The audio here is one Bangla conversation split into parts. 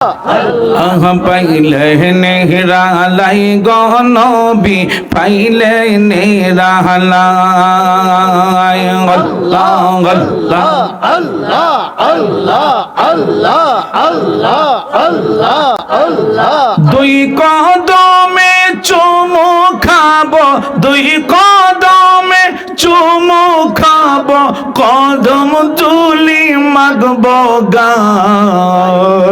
আহ পাইলে নেহরালাই গনবি পাইলে নেহরালাই আল্লাহ আল্লাহ দুই কদমে চুমু খাব দুই কদমে চুমু খাব কদম তুলি মাগব গায়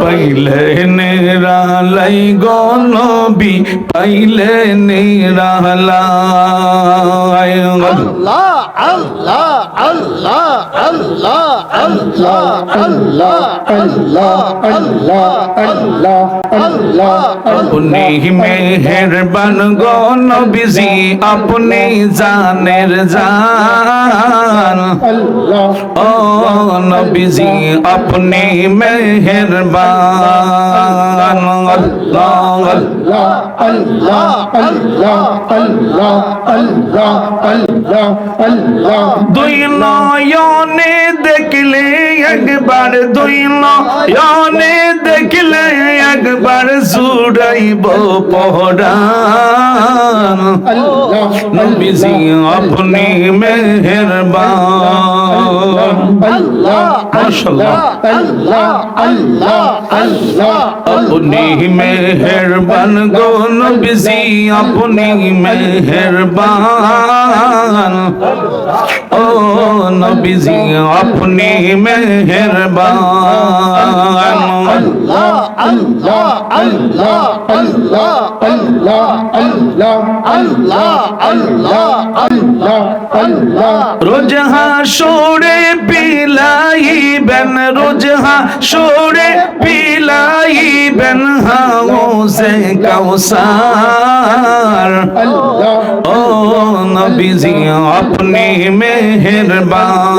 পাইলে নেরালাই গনবি পাইলে নেরালাই আল্লাহ আল্লাহ আল্লাহ আল্লাহ আল্লাহ আল্লাহ আল্লাহ আল্লাহ আল্লাহ আল্লাহ আপনি মেহেরবান গনবিজি আপনি জানের জান আল্লাহ ও নবীজি আপনি মেহেরবান আল্লাহ আল্লাহ আল্লাহ আল্লাহ আল্লাহ আল্লাহ আল্লাহ দুই নয়নে দেখলে একবার, দুই নয়নে দেখলে একবার জুড়াইব পহরান। নবীজি আপনি মেহেরবান। মাশাআল্লাহ। আল্লাহ আল্লাহ আল্লাহ। আপনি মেহেরবান গো নবীজি আপনি মেহেরবান ও নবীজি আপনি মেহেরবান আল্লাহ আল্লাহ আল্লাহ আল্লাহ আল্লাহ আল্লাহ আল্লাহ আল্লাহ আল্লাহ আল্লাহ রোজ হাসুরে पिलाई बन से कौसार ओ नबी जी अपनी मेहरबान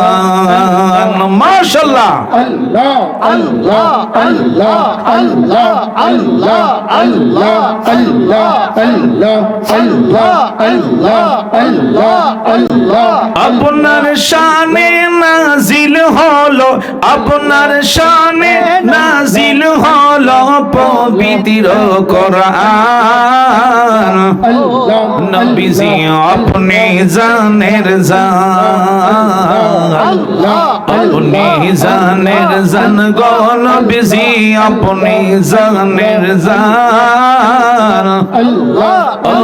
মেহেরবান মাশাআল্লাহ আল্লাহ আল্লাহ আল্লাহ আল্লাহ আল্লাহ আল্লাহ আল্লাহ আল্লাহ আল্লাহ আল্লাহ আল্লাহ আল্লাহ আপনার শানে নাজিল হলো আপনার শানে নাজিল হলো পবিত্র কোরআন নবীজি আপনি জানের জান আল্লাহ আপনি জানের জান গো নবীজি আপনি জানের জান। ও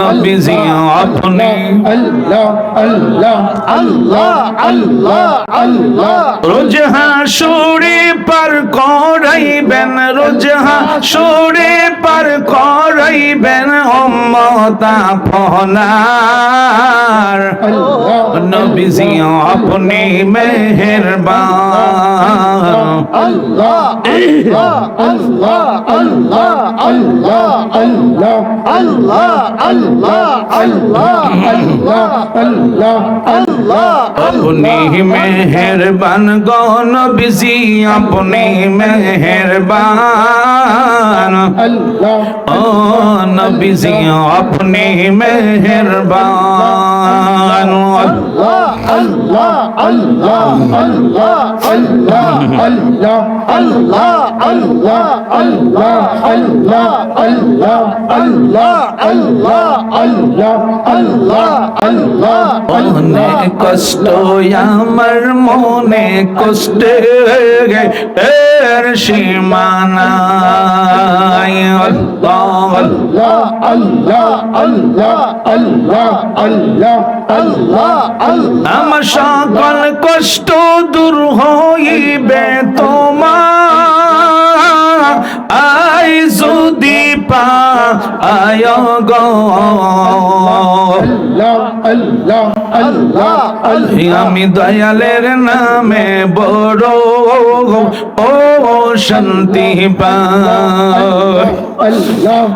নবীজি আপনি আল্লাহ আল্লাহ আল্লাহ আল্লাহ আল্লাহ। রোজ হাসুরে পার করাইবেন রোজ হাসুরে পার করাইবেন অম্মতা ফলার নবীজি আপনি মেহেরবান আল্লাহ আল্লাহ আল্লাহ আল্লাহ আল্লাহ আল্লাহ আল্লাহ আল্লাহ আল্লাহ আল্লাহ আল্লাহ আপনি মেহেরবান গো নবীজি আপনি মেহেরবান ও নবীজি আপনি মেহেরবান আল্লাহ আল্লাহ আল্লাহ আল্লাহ আল্লাহ আল্লাহ আল্লাহ আল্লাহ আল্লাহ আল্লাহ আল্লাহ আল্লাহ আল্লাহ আল্লাহ আল্লাহ আল্লাহ অনেক কষ্ট আমার মনে কষ্টে এর সীমানায় আল্লাহ আল্লাহ আল্লাহ আল্লাহ আল্লাহ আল্লাহ আল্লাহ। আমার সকল কষ্ট দূর হইবে তোমার আমি দয়ালের নামে বড় ও শান্তি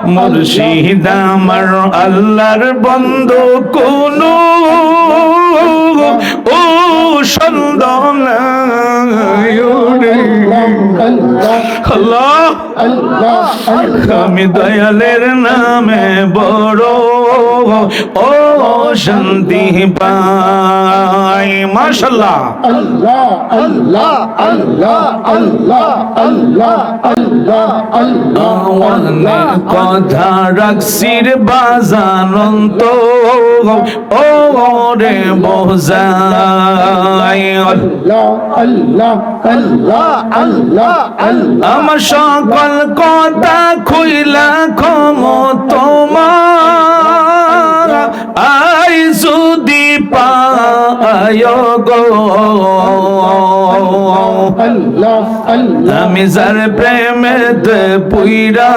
মুর্শিদ আমার আল্লাহর বন্ধু কোনো ও সন্দনা আমি দয়ালের নামে বড়, ও শান্তি পাই মাশাল্লাহ আল্লাহ আল্লাহ আল্লাহ আল্লাহ আল্লাহ আল্লাহ আল্লাহ কথা রাখছির বাজানন্ত ও রে আমার সকল কথা খুইলা ক্ষম তোমার। আই সুদি পায় গো। আমি যার প্রেমে পুইরা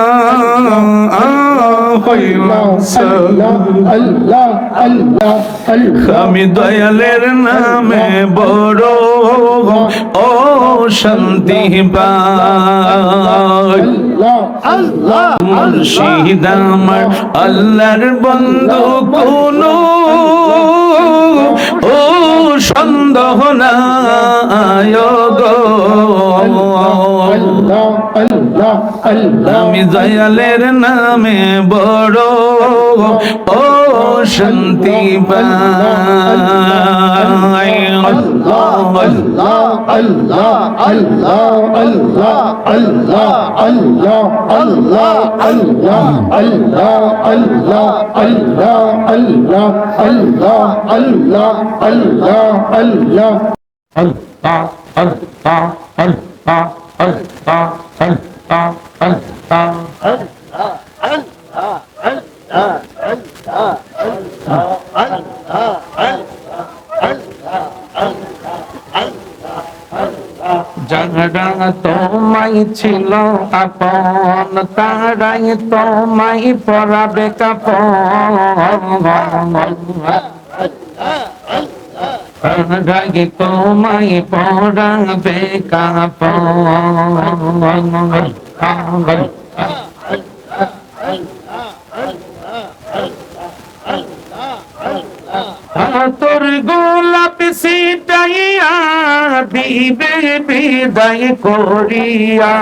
আমি দয়ালের নামে বড় ও শান্তি মুর্শিদ আল্লাহর বন্ধু কোন ও সন্দেহ নাই। আমি দয়ালের নামে বড় ও শান্তি পাই আল্লাহ আল্লাহ আল্লাহ আল্লাহ ঝগড়া তোমাই ছিল আপন তারাই তোমাই পরাবে কাপন। রাগে তোমায় পরাবে কাপড়। তোর গোলাপ সিটাইয়া দিবে বিদায় করিয়া।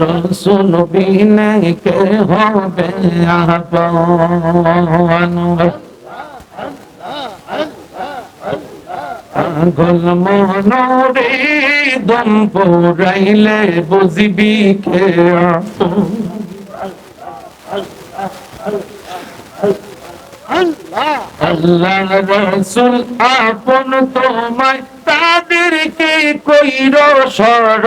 রসুল বিনকে হবে পাগল মনোরে দম পৌরাইলে বুঝিবি কে আল্লাহ আল্লাহ রসুল আপন তোমায় তাদেরকে কইর শরণ?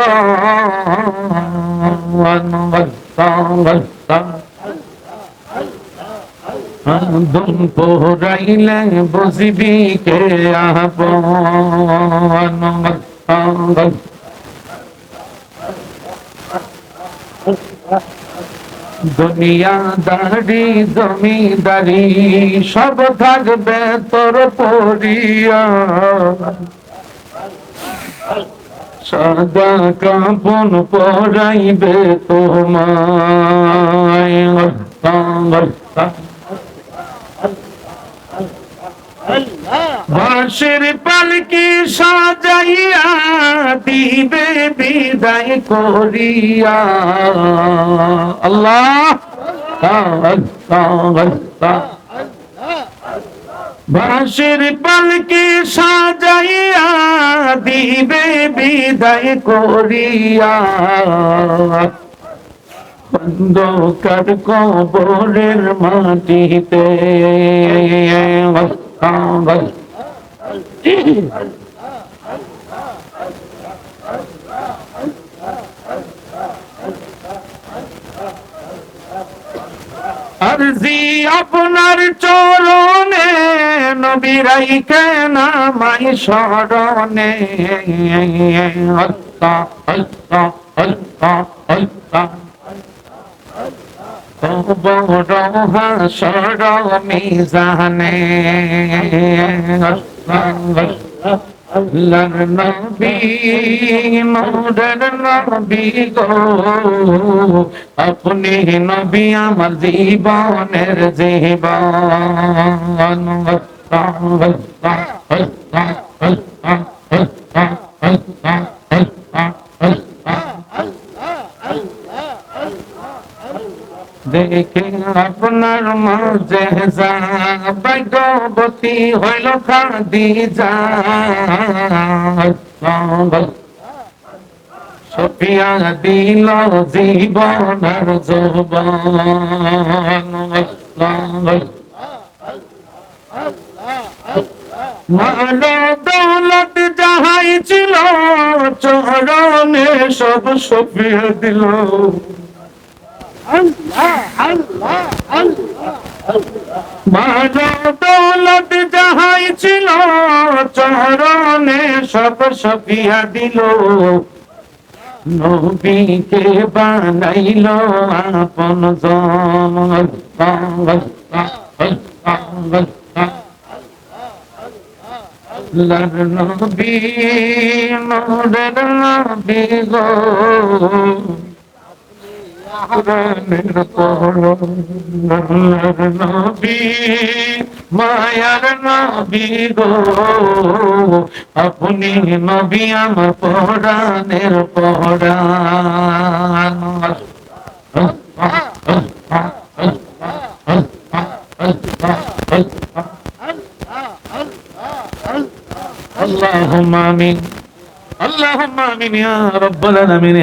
দুম পোরাইলে বুঝিবি কে আপন? দুনিয়াদারি জমিদারি সব থাকবে তোর পড়িয়া সাদা কাপন পরাইবে তোমায়। বাঁশের পালকি সাজাইয়া দিবে বিদায় করিয়া। আল্লাহ। বাঁশের পালকি সাজাইয়া দিবে বিদায় করিয়া। অন্ধকার কবরের মাটিতে। ভাই। আরজি আপনার চরণে নবীরাই কেন মাই শরণে। হত্যা হত্যা হত্যা হত্যা মিজানে আল্লাহর নবী মোদের নবী গো আপনি নবী আমার জীবন দেখে আপনার মাঝে ভাগ্যবতী হইল খাদি যা সফিয়া দিল জীবনের যৌবন। মানব দৌলত যাহাই ছিল, চরণে সব সফিয়া দিল। দৌলত যাহাই ছিল, চরণে সব সফিয়া দিল। নবীকে বানাইল আপন জন লার নবী নবী গো। কোরআনের পড়ো আল্লাহর নবী মায়ার নবী গো আপনি নবী আমার পড়ানের পড়ান اللهم آمين اللهم آمين يا رب العالمين